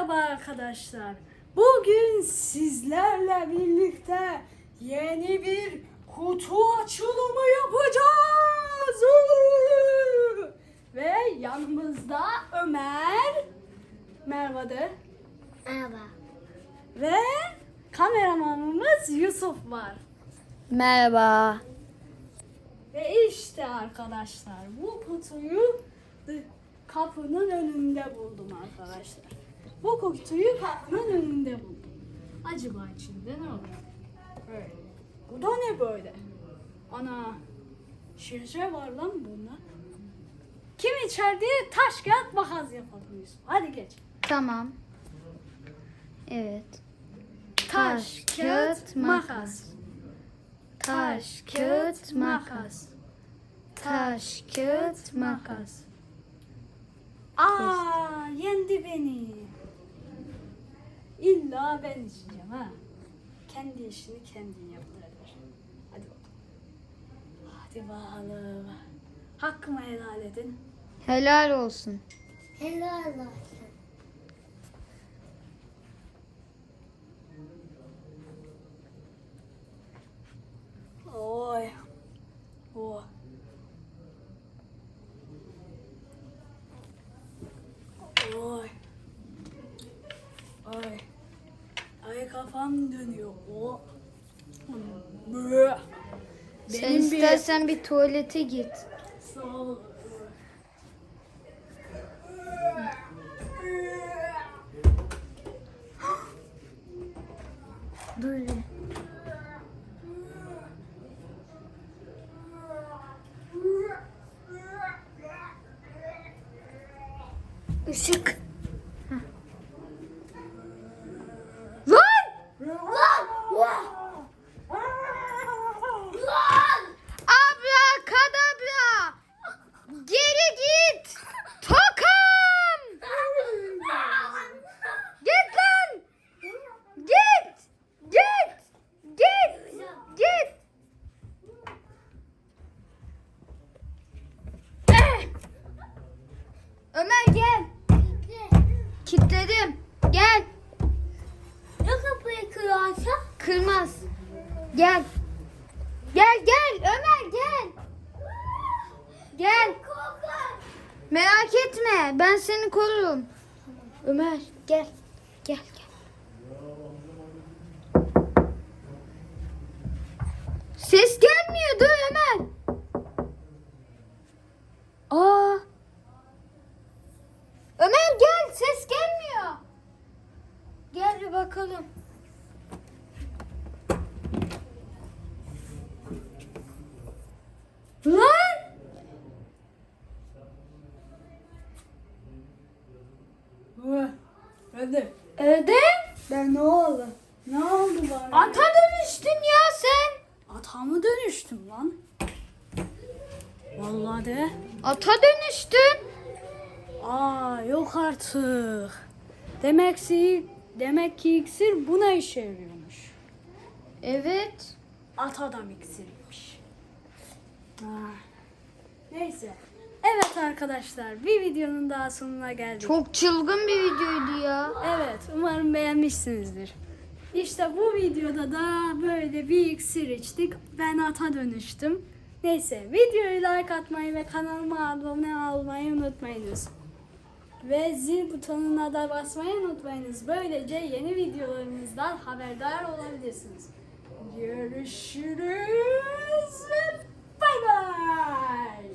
Merhaba arkadaşlar. Bugün sizlerle birlikte yeni bir kutu açılımı yapacağız. Ve yanımızda Ömer, Merhaba de Merhaba. ve kameramanımız Yusuf var. Merhaba. Ve işte arkadaşlar bu kutuyu kapının önünde buldum arkadaşlar. Bu kutuyu kapının önünde buldum. Acaba içinde ne var? Böyle. Bu da ne böyle? Ana şişe var lan bunda. Kim içer diye taş kağıt makas yapalım Yusuf. Hadi geç. Tamam. Evet. Taş, kağıt, makas. Taş, kağıt, makas. Taş, kağıt, makas. Aa, yendi beni. İlla ben içeceğim ha. Kendi işini kendin yaptırır. Hadi bakalım. Hadi bakalım. Hakkımı helal edin. Helal olsun. Helal olsun. Kafam dönüyor. O. Bö. Sen Benim bir- istersen bir tuvalete git. Sağ ol. Dur. Işık. Lan! Abla kadabra! Geri git! Tokam! Git lan! Git! Git! Git! Git! Eh! Ömer gel. Kilitledim. Gel. Ya kapıyı kırarsa? Kırmaz. Gel. Gel gel Ömer gel. Gel. Merak etme. Ben seni korurum. Ömer gel. Gel gel. Ses gelmiyor dur Ömer. Aa. Ömer gel ses gelmiyor. Gel bir bakalım. Lan! Hadi. Evde? Ben ne oldu? Ne oldu bana? Ata dönüştün ya sen. Ata mı dönüştüm lan? Vallahi de. Ata dönüştün. Aa yok artık. Demek ki demek ki iksir buna işe yarıyormuş. Evet. At adam iksiriymiş. Ah. Neyse. Evet arkadaşlar bir videonun daha sonuna geldik. Çok çılgın bir videoydu ya. Evet umarım beğenmişsinizdir. İşte bu videoda da böyle bir iksir içtik. Ben ata dönüştüm. Neyse videoyu like atmayı ve kanalıma abone olmayı unutmayınız ve zil butonuna da basmayı unutmayınız. Böylece yeni videolarımızdan haberdar olabilirsiniz. Görüşürüz ve bay bay.